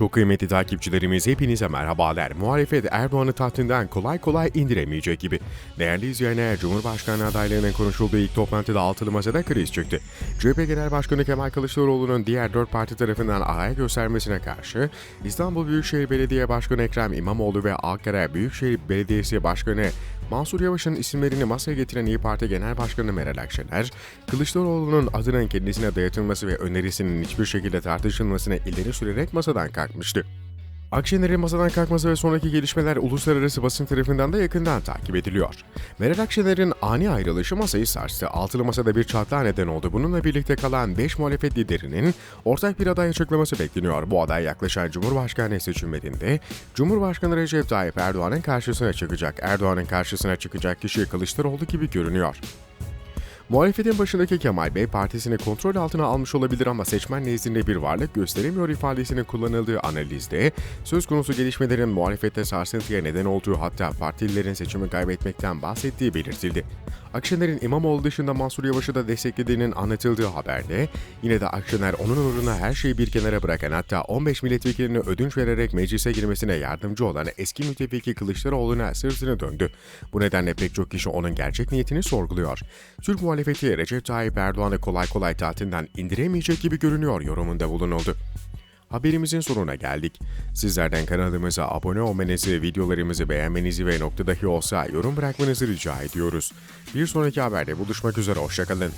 Çok kıymetli takipçilerimiz hepinize merhabalar. Muhalefet Erdoğan'ı tahtından kolay kolay indiremeyecek gibi. Değerli izleyenler, Cumhurbaşkanı adaylarının konuşulduğu ilk toplantıda altılı masada kriz çıktı. CHP Genel Başkanı Kemal Kılıçdaroğlu'nun diğer dört parti tarafından aday göstermesine karşı İstanbul Büyükşehir Belediye Başkanı Ekrem İmamoğlu ve Ankara Büyükşehir Belediyesi Başkanı Mansur Yavaş'ın isimlerini masaya getiren İyi Parti Genel Başkanı Meral Akşener, Kılıçdaroğlu'nun adının kendisine dayatılması ve önerisinin hiçbir şekilde tartışılmasını ileri sürerek masadan kalkmıştı. Akşener'in masadan kalkması ve sonraki gelişmeler uluslararası basın tarafından da yakından takip ediliyor. Meral Akşener'in ani ayrılışı masayı sarstı. Altılı masada bir çatlağa neden oldu. Bununla birlikte kalan 5 muhalefet liderinin ortak bir aday açıklaması bekleniyor. Bu aday yaklaşan Cumhurbaşkanı seçimlerinde Cumhurbaşkanı Recep Tayyip Erdoğan'ın karşısına çıkacak. Erdoğan'ın karşısına çıkacak kişi Kılıçdaroğlu gibi görünüyor. Muhalefetin başındaki Kemal Bey partisini kontrol altına almış olabilir ama seçmen nezdinde bir varlık gösteremiyor ifadesinin kullanıldığı analizde söz konusu gelişmelerin muhalefette sarsıntıya neden olduğu hatta partililerin seçimi kaybetmekten bahsettiği belirtildi. Akşener'in İmamoğlu dışında Mansur Yavaş'ı da desteklediğinin anlatıldığı haberde yine de Akşener onun uğruna her şeyi bir kenara bırakan hatta 15 milletvekiline ödünç vererek meclise girmesine yardımcı olan eski müttefiki Kılıçdaroğlu'na sırtını döndü. Bu nedenle pek çok kişi onun gerçek niyetini sorguluyor. Türk muhalefeti Recep Tayyip Erdoğan'ı kolay kolay tahtinden indiremeyecek gibi görünüyor yorumunda bulunuldu. Haberimizin sonuna geldik. Sizlerden kanalımıza abone olmanızı, videolarımızı beğenmenizi ve noktadahi olsa yorum bırakmanızı rica ediyoruz. Bir sonraki haberde buluşmak üzere, hoşçakalın.